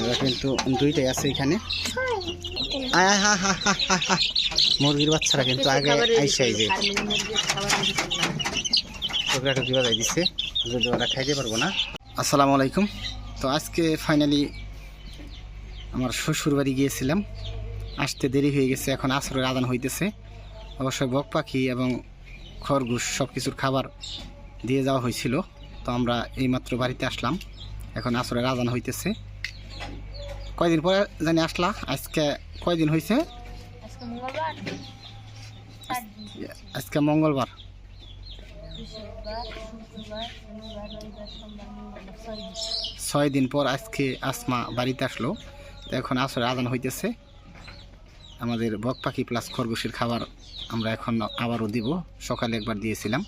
এরা কিন্তু দুইটাই আছে এখানে। মুরগির বাচ্চারা কিন্তু আগে আইসাই যে দিচ্ছে যদি ওরা খাইতে পারব না। আসসালামু আলাইকুম। তো আজকে ফাইনালি আমার শ্বশুর বাড়ি গিয়েছিলাম। আসতে দেরি হয়ে গেছে, এখন আসরের আদান হইতেছে। অবশ্যই বক পাখি এবং খরগোশ সব কিছুর খাবার দিয়ে যাওয়া হয়েছিল। তো আমরা এইমাত্র বাড়িতে আসলাম। এখন আসরের আদান হইতেছে। কয়দিন পরে জানি আসলা। আজকে কয়দিন হয়েছে আজকে মঙ্গলবার? ছয় দিন। পর আজকে আসমা বাড়িতে আসলো। তো এখন আসরে আদান হইতেছে। আমাদের বক পাখি প্লাস খরগোশের খাবার আমরা এখন আবারও দিব। সকালে একবার দিয়েছিলাম।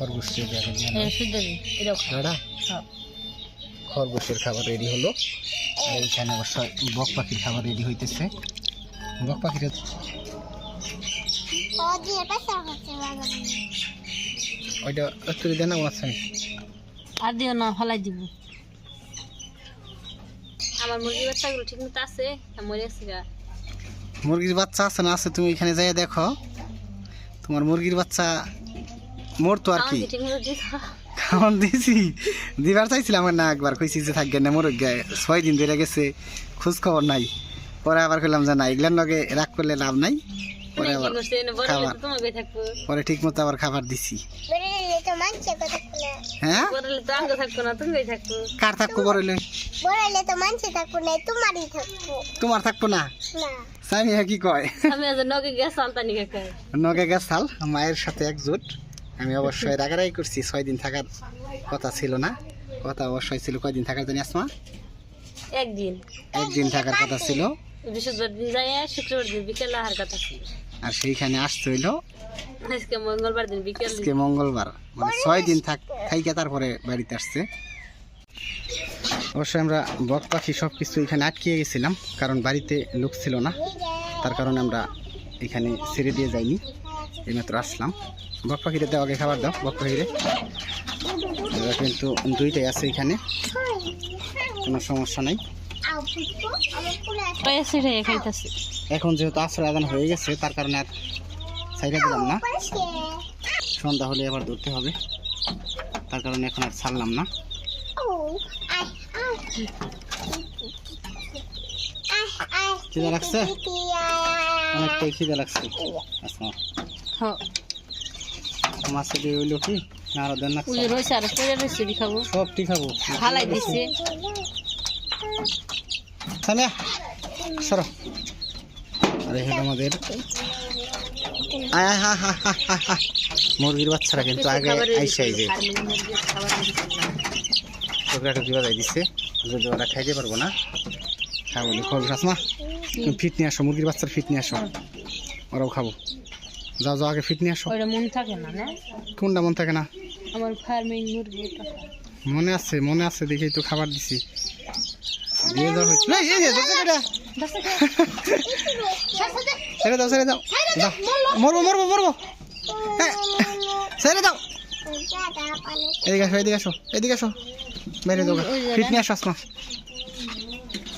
খরগোশকে হ্যাঁ দিন দাদা খরগোশের খাবার রেডি হলো। আর এইখানে অবশ্য বক পাখির খাবার রেডি হইতেছে। বক পাখির ওইটা তুলে দেন আছে। আর দিও না ফলাই দিব। আমার মুরগির বাচ্চাগুলো ঠিক মতো আছে মুরগির বাচ্চা আছে না আছে তুমি এখানে যাই দেখো। তোমার মুরগির বাচ্চা মরতো আর কি। খাওয়ান দিয়েছি দিবার চাইছিলাম না একবার কইছি যে থাকবে না মোর ছয় দিন ধরে গেছে খোঁজ খবর নাই। পরে আবার কইলাম যে না এগুলার লগে রাগ করলে লাভ নাই। পরে আবার খাবার। পরে ঠিক মতো আবার খাবার দিছি। হ্যাঁ? তো কার থাকব বড়লে বড়াইলে তো থাকব না তোমারই থাকব। তোমার থাকব না? না। সামিয়া কি কয়? নগে গ্যাস গেছাল মায়ের সাথে একজোট। আমি অবশ্যই রাগারাই করছি ছয় দিন থাকার কথা ছিল না। কথা অবশ্যই ছিল। কয়দিন থাকার জন্য আসমা? একদিন। একদিন থাকার কথা ছিল। বৃহস্পতিবার দিন যাই শুক্রবার দিন বিকেল আহার কথা ছিল। আর সেইখানে আসতে হইল। আজকে মঙ্গলবার দিন বিকেল আজকে মঙ্গলবার। মানে ছয় দিন থাক থাইকে তারপরে বাড়িতে আসছে। অবশ্যই আমরা বক পাখি সব কিছু এখানে আটকিয়ে গেছিলাম কারণ বাড়িতে লোক ছিল না। তার কারণে আমরা এখানে ছেড়ে দিয়ে যাইনি। এইমাত্র আসলাম। বক পাখিরে দাও আগে খাবার দাও বক পাখিরে। এরা কিন্তু দুইটাই আছে এখানে। কোনো সমস্যা নেই। এখন যেহেতু আশ্রয় আদান হয়ে গেছে তার কারণে আর সাইডে দিলাম না। সন্ধ্যা হলে আবার ধরতে হবে। তার কারণে এখন আর ছাড়লাম না। খিদে লাগছে? অনেকটাই খিদে লাগছে। আচ্ছা। মাছে দিয়ে হইল কি? না আরও দেন না। ওই রয়েছে আর পরে রয়েছে দি খাব। সব ঠিক খাব। ফালাই দিছে। সামিয়া সরো। আরে এটা আমাদের আয় আয় হা হা হা হা হা মুরগির বাচ্চারা কিন্তু আগে আইসাই যে। ছোকরা টুকি বাজাই দিচ্ছে যদি ওরা খাইতে পারব না খাব আসমা তুমি ফিট নিয়ে আসো মুরগির বাচ্চার ফিট নিয়ে আসো। ওরাও খাব। যাও যাও আগে ফিট নিয়ে আসো। মন থাকে না না? কোনটা মন থাকে না? আমার ফার্মিং মুরগি মনে আছে মনে আছে দেখেই তো খাবার দিছি। দিয়ে দেওয়া হয়েছিল এই, এই, এই, ধরতে কেটে। ছেড়ে দাও ছেড়ে দাও। দাও মরবো মরবো মরবো। ছেড়ে দাও। এদিকে আসো এদিকে আসো এদিকে আসো মেরে দেবো। ফিট নিয়ে আসো আসমা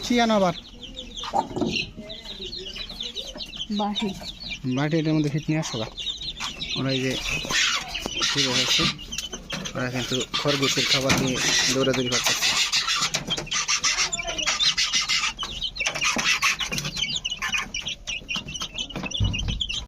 কি আনো আবার? বাহি বাটি এটার মধ্যে ফিট নিয়ে আসো ওরা যে শুরু হয়েছে ওরা কিন্তু খরগোশের খাবার নিয়ে দৌড়াদৌড়ি করতেছে।